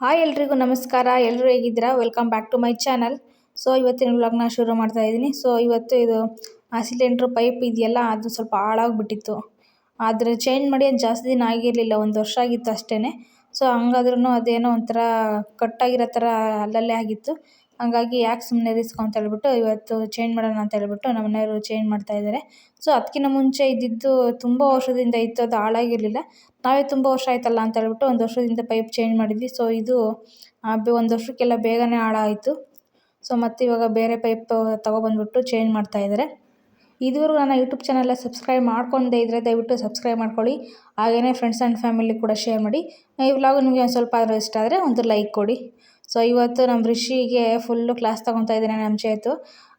Hi ಎಲ್ರಿಗೂ ನಮಸ್ಕಾರ. ಎಲ್ಲರೂ ಹೇಗಿದ್ದೀರಾ? Welcome back to my channel so ಇವತ್ತಿನ ವ್ಲಾಗ್ನ ಶುರು ಮಾಡ್ತಾ ಇದ್ದೀನಿ. ಸೊ ಇವತ್ತು ಇದು ಆ ಸಿಲಿಂಡ್ರ್ ಪೈಪ್ ಇದೆಯಲ್ಲ, ಅದು ಸ್ವಲ್ಪ ಹಾಳಾಗ್ಬಿಟ್ಟಿತ್ತು. ಆದರೆ ಚೇಂಜ್ ಮಾಡಿ ಅದು ಜಾಸ್ತಿ ದಿನ ಆಗಿರಲಿಲ್ಲ, ಒಂದು ವರ್ಷ ಆಗಿತ್ತು ಅಷ್ಟೇ ಸೊ ಹಂಗಾದ್ರೂ ಅದೇನೋ ಒಂಥರ ಕಟ್ಟಾಗಿರೋ ಥರ ಅಲ್ಲಲ್ಲೇ ಆಗಿತ್ತು. ಹಂಗಾಗಿ ಯಾಕೆ ಸುಮ್ಮನೆ ರಿಸ್ಕ್ ಅಂತ ಹೇಳ್ಬಿಟ್ಟು ಇವತ್ತು ಚೇಂಜ್ ಮಾಡೋಣ ಅಂತ ಹೇಳ್ಬಿಟ್ಟು ನಮ್ಮನೆಯವರು ಚೇಂಜ್ ಮಾಡ್ತಾ ಇದ್ದಾರೆ. ಸೊ ಅದಕ್ಕಿಂತ ಮುಂಚೆ ಇದ್ದಿದ್ದು ತುಂಬ ವರ್ಷದಿಂದ ಇತ್ತು, ಅದು ಹಾಳಾಗಿರಲಿಲ್ಲ. ನಾವೇ ತುಂಬ ವರ್ಷ ಆಯ್ತಲ್ಲ ಅಂತ ಹೇಳ್ಬಿಟ್ಟು ಒಂದು ವರ್ಷದಿಂದ ಪೈಪ್ ಚೇಂಜ್ ಮಾಡಿದ್ವಿ. ಸೊ ಇದು ಒಂದು ವರ್ಷಕ್ಕೆಲ್ಲ ಬೇಗನೆ ಹಾಳಾಯಿತು. ಸೊ ಮತ್ತು ಇವಾಗ ಬೇರೆ ಪೈಪ್ ತೊಗೊಬಂದ್ಬಿಟ್ಟು ಚೇಂಜ್ ಮಾಡ್ತಾ ಇದ್ದಾರೆ ಇದುವರೆಗೂ ನನ್ನ ಯೂಟ್ಯೂಬ್ ಚಾನಲ್ನ ಸಬ್ಸ್ಕ್ರೈಬ್ ಮಾಡ್ಕೊಂಡೇ ಇದ್ದರೆ ದಯವಿಟ್ಟು ಸಬ್ಸ್ಕ್ರೈಬ್ ಮಾಡ್ಕೊಳ್ಳಿ. ಹಾಗೆಯೇ ಫ್ರೆಂಡ್ಸ್ ಆ್ಯಂಡ್ ಫ್ಯಾಮಿಲಿ ಕೂಡ ಶೇರ್ ಮಾಡಿ. ಈ ವ್ಲಾಗ್ ನಿಮಗೆ ಒಂದು ಸ್ವಲ್ಪ ಆದರೂ ಇಷ್ಟ ಆದರೆ ಒಂದು ಲೈಕ್ ಕೊಡಿ. ಸೊ ಇವತ್ತು ನಮ್ಮ ಋಷಿಗೆ ಫುಲ್ಲು ಕ್ಲಾಸ್ ತೊಗೊತಾ ಇದ್ದಾನೆ ನಮ್ಮ ಚೇತು.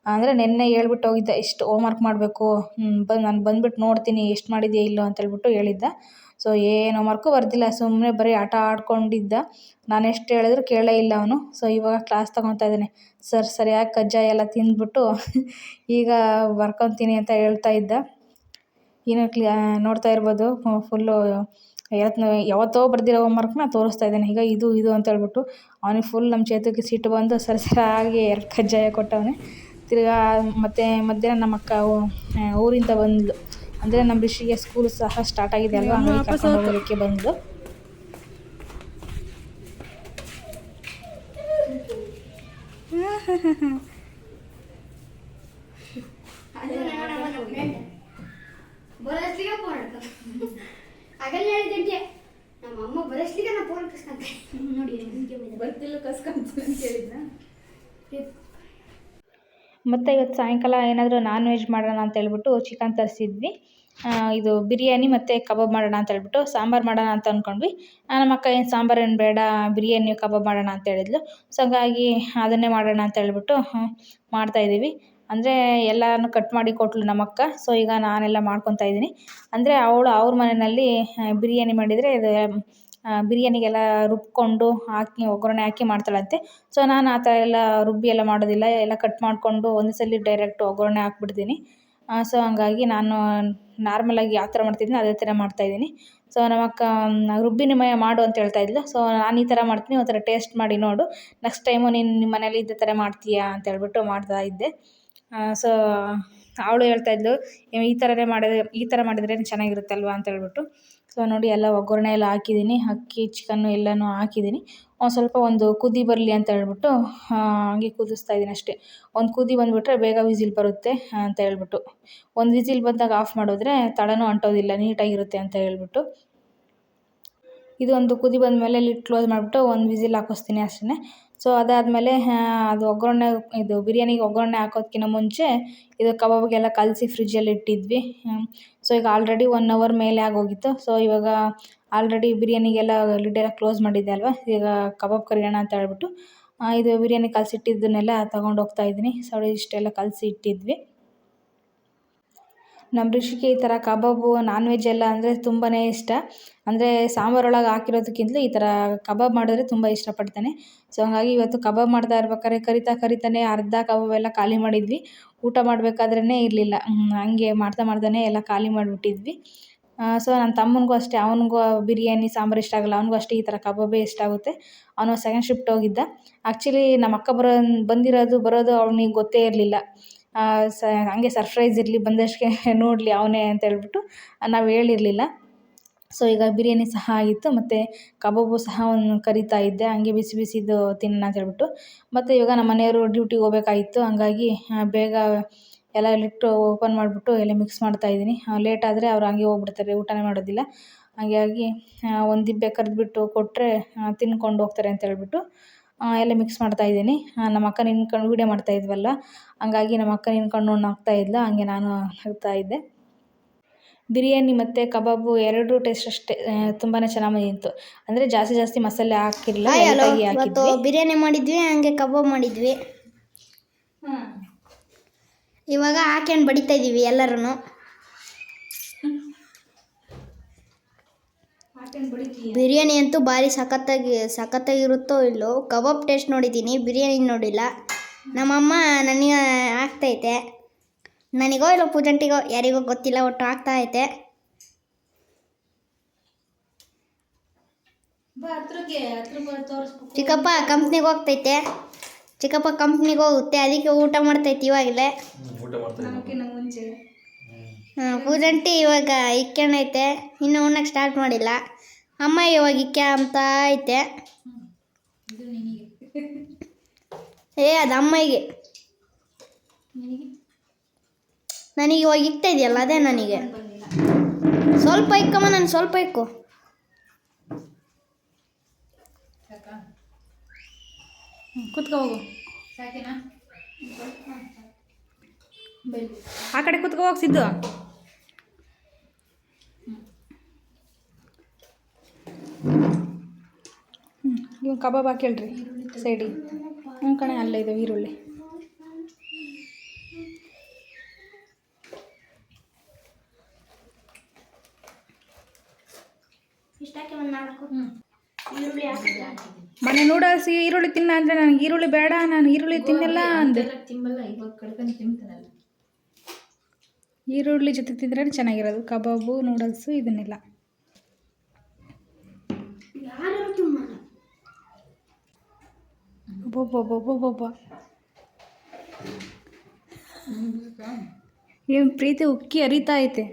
ಅಂದರೆ ನಿನ್ನೆ ಹೇಳ್ಬಿಟ್ಟು ಹೋಗಿದ್ದ, ಇಷ್ಟು ಹೋಮ್ವರ್ಕ್ ಮಾಡಬೇಕು ಬಂದು ನಾನು ಬಂದ್ಬಿಟ್ಟು ನೋಡ್ತೀನಿ, ಎಷ್ಟು ಮಾಡಿದ್ಯಾ ಇಲ್ಲೋ ಅಂತ ಹೇಳ್ಬಿಟ್ಟು ಹೇಳಿದ್ದ. ಸೊ ಏನು ಹೋಮ್ವರ್ಕು ಬರ್ದಿಲ್ಲ ಸುಮ್ಮನೆ ಬರೀ ಆಟ ಆಡ್ಕೊಂಡಿದ್ದ. ನಾನು ಎಷ್ಟು ಹೇಳಿದ್ರು ಕೇಳೇ ಇಲ್ಲ ಅವನು. ಸೊ ಇವಾಗ ಕ್ಲಾಸ್ ತೊಗೊತಾ ಇದ್ದಾನೆ. ಸರ್ ಸರಿಯಾಗಿ ಕಜ್ಜಾಯ ಎಲ್ಲ ತಿಂದ್ಬಿಟ್ಟು ಈಗ ಬರ್ಕೊತೀನಿ ಅಂತ ಹೇಳ್ತಾ ಇದ್ದ. ಏನೋ ಕ್ಲಿಯಾ ನೋಡ್ತಾ ಇರ್ಬೋದು ಫುಲ್ಲು ಯಾವತ್ತು ಯಾವತ್ತೋ ಬರ್ದಿರೋ ಹೋಮ್ವರ್ಕ್ನ ತೋರಿಸ್ತಾ ಇದ್ದಾನೆ. ಈಗ ಇದು ಇದು ಅಂತ ಹೇಳ್ಬಿಟ್ಟು ಅವನಿಗೆ ಫುಲ್ ನಮ್ಮ ಚೇತಕ್ಕೆ ಸಿಟ್ಟು ಬಂದು ಸರಿ ಸರಿಯಾಗಿ ಎರಡು ಕಜ್ಜಾಯ ಕೊಟ್ಟವನೆ. ತಿರ್ಗಾ ಮತ್ತು ಮಧ್ಯಾಹ್ನ ನಮ್ಮ ಅಕ್ಕ ಊರಿಂದ ಬಂದಳು ಅಂದರೆ ನಮ್ಮ ಋಷಿಗೆ ಸ್ಕೂಲ್ ಸಹ ಸ್ಟಾರ್ಟ್ ಆಗಿದೆ ಅಲ್ವಾ? ಹಂಗಾಗಿ ಕರ್ಕೊಂಡು ಹೋಗೋದಕ್ಕೆ ಬಂದಳು ಬರಸ್ಲಿಕ್ಕೆ ಫೋನ್ ಹಿಡ್ಕೊಂಡು ಆಗಲ್ಲ ಹೇಳಿದ್ದೆ ನಮ್ಮ ಅಮ್ಮ ಬರಸ್ಲಿಕ್ಕೆ ನಾ ಫೋನ್ ಕಸ್ಕೊಂತೆ ನೋಡಿ ಬರ್ತಿಲ್ಲ ಕಸ್ಕಂತ ಅಂತ ಹೇಳಿದ್ನ? ಮತ್ತು ಇವತ್ತು ಸಾಯಂಕಾಲ ಏನಾದರೂ ನಾನ್ ವೆಜ್ ಮಾಡೋಣ ಅಂತ ಹೇಳ್ಬಿಟ್ಟು ಚಿಕನ್ ತರಿಸಿದ್ವಿ. ಇದು ಬಿರಿಯಾನಿ ಮತ್ತು ಕಬಾಬ್ ಮಾಡೋಣ ಅಂತ ಹೇಳ್ಬಿಟ್ಟು ಸಾಂಬಾರು ಮಾಡೋಣ ಅಂತ ಅಂದ್ಕೊಂಡ್ವಿ ನಮ್ಮ ಅಕ್ಕ ಏನು ಸಾಂಬಾರು ಏನು ಬೇಡ ಬಿರಿಯಾನಿ ಕಬಾಬ್ ಮಾಡೋಣ ಅಂತ ಹೇಳಿದ್ಲು. ಸೊ ಹಾಗಾಗಿ ಅದನ್ನೇ ಮಾಡೋಣ ಅಂತ ಹೇಳ್ಬಿಟ್ಟು ಮಾಡ್ತಾಯಿದ್ದೀವಿ ಅಂದರೆ ಎಲ್ಲನೂ ಕಟ್ ಮಾಡಿ ಕೊಟ್ಳು ನಮ್ಮ ಅಕ್ಕ. ಸೊ ಈಗ ನಾನೆಲ್ಲ ಮಾಡ್ಕೊತಾ ಇದ್ದೀನಿ. ಅಂದರೆ ಅವಳು ಅವ್ರ ಮನೆಯಲ್ಲಿ ಬಿರಿಯಾನಿ ಮಾಡಿದರೆ ಇದು ಬಿರಿಯಾನಿಗೆಲ್ಲ ರುಬ್ಬಿಕೊಂಡು ಹಾಕಿ, ಒಗ್ಗರಣೆ ಹಾಕಿ ಮಾಡ್ತಾಳಂತೆ. ಸೊ ನಾನು ಆ ಥರ ಎಲ್ಲ ರುಬ್ಬಿ ಎಲ್ಲ ಮಾಡೋದಿಲ್ಲ. ಎಲ್ಲ ಕಟ್ ಮಾಡಿಕೊಂಡು ಒಂದೇ ಸಲ ಡೈರೆಕ್ಟ್ ಒಗ್ಗರಣೆ ಹಾಕ್ಬಿಡ್ತೀನಿ. ಸೊ ಹಂಗಾಗಿ ನಾನು ನಾರ್ಮಲಾಗಿ ಯಾವ ಥರ ಮಾಡ್ತಿದ್ದೀನಿ, ಅದೇ ಥರ ಮಾಡ್ತಾಯಿದ್ದೀನಿ ಸೊ ನಮ್ಮ ಅಕ್ಕ ರುಬ್ಬಿನೇ ಮಯ ಮಾಡು ಅಂತ ಹೇಳ್ತಾ ಇದ್ಲು. ಸೊ ನಾನು ಈ ಥರ ಮಾಡ್ತೀನಿ, ಒಂಥರ ಟೇಸ್ಟ್ ಮಾಡಿ ನೋಡು. ನೆಕ್ಸ್ಟ್ ಟೈಮು ನೀನು ನಿಮ್ಮ ಮನೇಲಿ ಇದೇ ಥರ ಮಾಡ್ತೀಯಾ ಅಂತ ಹೇಳ್ಬಿಟ್ಟು ಮಾಡ್ತಾ ಇದ್ದೆ. ಸೊ ಅವಳು ಹೇಳ್ತಾಯಿದ್ಲು ಈ ಥರನೇ ಮಾಡಿದ್ರೆ, ಈ ಥರ ಮಾಡಿದ್ರೆ ಚೆನ್ನಾಗಿರುತ್ತಲ್ವಾ ಅಂತ ಹೇಳ್ಬಿಟ್ಟು. ಸೊ ನೋಡಿ ಎಲ್ಲ ಒಗ್ಗರಣೆ ಎಲ್ಲ ಹಾಕಿದ್ದೀನಿ. ಅಕ್ಕಿ ಚಿಕನ್ನು ಎಲ್ಲನೂ ಹಾಕಿದ್ದೀನಿ. ಒಂದು ಸ್ವಲ್ಪ ಒಂದು ಕುದಿ ಬರಲಿ ಅಂತ ಹೇಳ್ಬಿಟ್ಟು ಹಂಗೆ ಕುದಿಸ್ತಾ ಇದ್ದೀನಿ ಅಷ್ಟೇ. ಒಂದು ಕುದಿ ಬಂದುಬಿಟ್ರೆ ಬೇಗ ವಿಸಿಲ್ ಬರುತ್ತೆ ಅಂತ ಹೇಳ್ಬಿಟ್ಟು. ಒಂದು ವಿಸಿಲ್ ಬಂದಾಗ ಆಫ್ ಮಾಡಿದ್ರೆ ತಳನೂ ಅಂಟೋದಿಲ್ಲ, ನೀಟಾಗಿರುತ್ತೆ ಅಂತ ಹೇಳ್ಬಿಟ್ಟು. ಇದು ಒಂದು ಕುದಿ ಬಂದಮೇಲೆ ಲಿಡ್ ಕ್ಲೋಸ್ ಮಾಡಿಬಿಟ್ಟು ಒಂದು ವಿಸಿಲ್ ಹಾಕಿಸ್ತೀನಿ ಅಷ್ಟೇ ಸೊ ಅದಾದಮೇಲೆ ಅದು ಒಗ್ಗರಣೆ, ಇದು ಬಿರಿಯಾನಿಗೆ ಒಗ್ಗರಣೆ ಹಾಕೋದ್ಕಿಂತ ಮುಂಚೆ ಇದು ಕಬಾಬ್ಗೆಲ್ಲ ಕಲಸಿ ಫ್ರಿಜ್ಜಲ್ಲಿ ಇಟ್ಟಿದ್ವಿ. ಸೊ ಈಗ ಆಲ್ರೆಡಿ ಒನ್ ಅವರ್ ಮೇಲೆ ಆಗೋಗಿತ್ತು. ಸೊ ಇವಾಗ ಆಲ್ರೆಡಿ ಬಿರಿಯಾನಿಗೆಲ್ಲ ಲಿಡ್ಡೆಲ್ಲ ಕ್ಲೋಸ್ ಮಾಡಿದ್ದೆ ಅಲ್ವಾ? ಈಗ ಕಬಾಬ್ ಕರಿಯೋಣ ಅಂತ ಹೇಳ್ಬಿಟ್ಟು ಇದು ಬಿರಿಯಾನಿ ಕಲಸಿಟ್ಟಿದ್ದನ್ನೆಲ್ಲ ತಗೊಂಡು ಹೋಗ್ತಾ ಇದ್ದೀನಿ. ಸೊ ಇಷ್ಟೆಲ್ಲ ಕಲಸಿ ಇಟ್ಟಿದ್ವಿ. ನಮ್ಮ ಋಷಿಗೆ ಈ ಥರ ಕಬಾಬು ನಾನ್ ವೆಜ್ ಎಲ್ಲ ಅಂದರೆ ತುಂಬಾ ಇಷ್ಟ. ಅಂದರೆ ಸಾಂಬಾರೊಳಗೆ ಹಾಕಿರೋದಕ್ಕಿಂತಲೂ ಈ ಥರ ಕಬಾಬ್ ಮಾಡಿದ್ರೆ ತುಂಬ ಇಷ್ಟಪಡ್ತಾನೆ. ಸೊ ಹಂಗಾಗಿ ಇವತ್ತು ಕಬಾಬ್ ಮಾಡ್ತಾ ಇರ್ಬೇಕಾದ್ರೆ ಕರಿತಾ ಕರಿತಾನೆ ಅರ್ಧ ಕಬಾಬ್ ಎಲ್ಲ ಖಾಲಿ ಮಾಡಿದ್ವಿ. ಊಟ ಮಾಡಬೇಕಾದ್ರೇ ಇರಲಿಲ್ಲ. ಹಂಗೆ ಮಾಡ್ತಾ ಮಾಡ್ತಾನೆ ಎಲ್ಲ ಖಾಲಿ ಮಾಡಿಬಿಟ್ಟಿದ್ವಿ. ಸೊ ನನ್ನ ತಮ್ಮನಿಗೂ ಅಷ್ಟೇ, ಅವನಿಗೂ ಬಿರಿಯಾನಿ, ಸಾಂಬಾರು ಇಷ್ಟ ಆಗಲ್ಲ, ಅವನಿಗೂ ಅಷ್ಟೇ ಈ ಥರ ಕಬಾಬೇ ಇಷ್ಟ ಆಗುತ್ತೆ. ಅವನು ಸೆಕೆಂಡ್ ಶಿಫ್ಟ್ ಹೋಗಿದ್ದ. ಆ್ಯಕ್ಚುಲಿ ನಮ್ಮ ಅಕ್ಕ ಬರೋ, ಬಂದಿರೋದು, ಬರೋದು ಅವ್ನಿಗೆ ಗೊತ್ತೇ ಇರಲಿಲ್ಲ. ಸ, ಹಂಗೆ ಸರ್ಪ್ರೈಸ್ ಇರಲಿ ಬಂದಷ್ಟಕ್ಕೆ ನೋಡಲಿ ಅವನೇ ಅಂತ ಹೇಳ್ಬಿಟ್ಟು ನಾವು ಹೇಳಿರಲಿಲ್ಲ. ಸೊ ಈಗ ಬಿರಿಯಾನಿ ಸಹ ಆಗಿತ್ತು, ಮತ್ತು ಕಬಾಬು ಸಹ ಒಂದು ಕರಿತಾ ಇದ್ದೆ. ಹಂಗೆ ಬಿಸಿ ಬಿಸಿದು ತಿನ್ನೋಣ ಅಂತ ಹೇಳ್ಬಿಟ್ಟು. ಮತ್ತು ಇವಾಗ ನಮ್ಮ ಮನೆಯವರು ಡ್ಯೂಟಿಗೆ ಹೋಗಬೇಕಾಗಿತ್ತು. ಹಂಗಾಗಿ ಬೇಗ ಎಲ್ಲ ಲಿಟ್ಟು ಓಪನ್ ಮಾಡಿಬಿಟ್ಟು ಎಲ್ಲ ಮಿಕ್ಸ್ ಮಾಡ್ತಾ ಇದ್ದೀನಿ. ಲೇಟ್ ಆದರೆ ಅವ್ರು ಹಂಗೆ ಹೋಗ್ಬಿಡ್ತಾರೆ, ಊಟನೇ ಮಾಡೋದಿಲ್ಲ. ಹಾಗಾಗಿ ಒಂದು ದಿಬ್ಬೆ ಕರೆದ್ಬಿಟ್ಟು ಕೊಟ್ಟರೆ ತಿನ್ಕೊಂಡು ಹೋಗ್ತಾರೆ ಅಂತ ಹೇಳ್ಬಿಟ್ಟು ಎಲ್ಲ ಮಿಕ್ಸ್ ಮಾಡ್ತಾ ಇದ್ದೀನಿ. ನಮ್ಮ ಅಕ್ಕ ನಿಂತ್ಕೊಂಡು ವೀಡಿಯೋ ಮಾಡ್ತಾಯಿದ್ವಲ್ಲ ಹಂಗಾಗಿ ನಮ್ಮ ಅಕ್ಕ ನಿಂತ್ಕೊಂಡು ಆಗ್ತಾ ಇದ್ಲು. ಹಂಗೆ ನಾನು ಹೋಗ್ತಾ ಇದ್ದೆ. ಬಿರಿಯಾನಿ ಮತ್ತು ಕಬಾಬು ಎರಡೂ ಟೇಸ್ಟ್ ಅಷ್ಟೇ ತುಂಬಾ ಚೆನ್ನಾಗಿ ಬಂದಿತ್ತು. ಅಂದರೆ ಜಾಸ್ತಿ ಜಾಸ್ತಿ ಮಸಾಲೆ ಹಾಕಿರಲಿಲ್ಲ ಮತ್ತು ಲೈಟಾಗಿ ಇವತ್ತು ಹಾಕಿದ್ವಿ. ಬಿರಿಯಾನಿ ಮಾಡಿದ್ವಿ ಹಂಗೆ ಕಬಾಬ್ ಮಾಡಿದ್ವಿ. ಇವಾಗ ಹಾಕ್ಯಂಡು ಬಡಿತಾ ಇದ್ದೀವಿ ಎಲ್ಲರೂ ಬಿರಿಯಾನಿ ಅಂತೂ ಭಾರಿ ಸಖತ್ತಾಗಿ ಸಖತ್ತಾಗಿರುತ್ತೋ ಇಲ್ಲೋ. ಕಬಾಬ್ ಟೇಸ್ಟ್ ನೋಡಿದ್ದೀನಿ ಬಿರಿಯಾನಿ ನೋಡಿಲ್ಲ. ನಮ್ಮಮ್ಮ ನನಗೆ ಆಗ್ತೈತೆ ನನಗೋ ಇಲ್ಲ ಪೂಜಂಟಿಗೋ ಯಾರಿಗೋ ಗೊತ್ತಿಲ್ಲ ಒಟ್ಟು ಆಗ್ತಾ ಐತೆ. ಚಿಕ್ಕಪ್ಪ ಕಂಪ್ನಿಗೆ ಹೋಗ್ತೈತೆ. ಚಿಕ್ಕಪ್ಪ ಕಂಪ್ನಿಗೆ ಹೋಗುತ್ತೆ ಅದಕ್ಕೆ ಊಟ ಮಾಡ್ತೈತಿ ಇವಾಗಲೇ. ಪೂಜಂಟಿ ಇವಾಗ ಇಕ್ಕೈತೆ ಇನ್ನು ಉಣ್ಣಕ್ಕೆ ಸ್ಟಾರ್ಟ್ ಮಾಡಿಲ್ಲ. ಅಮ್ಮ ಇವಾಗ ಇಕ್ಕ ಅಂತ ಐತೆ. ಏ ಅದು ಅಮ್ಮಗೆ. ನನಗೆ ಇವಾಗ ಇಕ್ತಾ ಇದೆಯಲ್ಲ, ಅದೇ ನನಗೆ. ಸ್ವಲ್ಪ ಇಕ್ಕಮ್ಮ ನಾನು ಸ್ವಲ್ಪ ಇಕ್ಕು ಕುತ್ಕೋ ಹೋಗು. ಆ ಕಡೆ ಕುತ್ಕೋ ಹೋಗಿ, ಸಿದ್ದು. ಇವಾಗ ಕಬಾಬ್ ಹಾಕೇಳ್ರಿ ಸೈಡಿಗೆ. ಹ್ಞೂ ಕಣೆ ಅಲ್ಲೇ ಇದೆ, ಈರುಳ್ಳಿ. ಮನೆ ನೂಡಲ್ಸ್ ಈರುಳ್ಳಿ ತಿನ್ನ ಅಂದರೆ ನನಗೆ ಈರುಳ್ಳಿ ಬೇಡ ನಾನು ಈರುಳ್ಳಿ ತಿನ್ನಲ್ಲ ಅಂದೆ. ಎಲ್ಲ ತಿಂಬಲ್ಲ ಇವಾಗ ಕಡ್ಕೊಂಡು ತಿಂತಾನಲ್ಲ ಈರುಳ್ಳಿ ಜೊತೆ ತಿಂದ್ರೆ ಚೆನ್ನಾಗಿರೋದು ಕಬಾಬು ನೂಡಲ್ಸು ಇದನ್ನೆಲ್ಲ. ಒಬ್ಬೊಬ್ಬೊಬ್ಬೊಬ್ಬೊಬ್ಬ ಏನು ಪ್ರೀತಿ ಉಕ್ಕಿ ಅರಿತಾ ಐತೆ.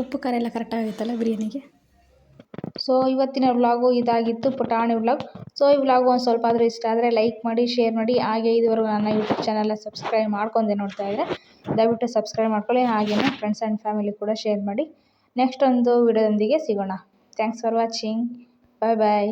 ಉಪ್ಪು ಖಾರ ಎಲ್ಲ ಕರೆಕ್ಟಾಗಿತ್ತಲ್ಲ ಬಿರಿಯಾನಿಗೆ? ಸೊ ಇವತ್ತಿನ ವ್ಲಾಗು ಇದಾಗಿತ್ತು ಪುಟಾಣಿ ವ್ಲಾಗ್ ಸೊ ಈ ವ್ಲಾಗು ಒಂದು ಸ್ವಲ್ಪ ಆದರೂ ಇಷ್ಟ ಆದರೆ ಲೈಕ್ ಮಾಡಿ ಶೇರ್ ಮಾಡಿ. ಹಾಗೆ ಇದುವರೆಗೂ ನನ್ನ ಯೂಟ್ಯೂಬ್ ಚಾನಲ್ನ ಸಬ್ಸ್ಕ್ರೈಬ್ ಮಾಡ್ಕೊಂಡೆ ನೋಡ್ತಾ ಇದ್ದರೆ ದಯವಿಟ್ಟು ಸಬ್ಸ್ಕ್ರೈಬ್ ಮಾಡ್ಕೊಳ್ಳಿ. ಹಾಗೆಯೇ ಫ್ರೆಂಡ್ಸ್ ಆ್ಯಂಡ್ ಫ್ಯಾಮಿಲಿ ಕೂಡ ಶೇರ್ ಮಾಡಿ. ನೆಕ್ಸ್ಟ್ ಒಂದು ವಿಡಿಯೋದೊಂದಿಗೆ ಸಿಗೋಣ. Thanks for watching bye bye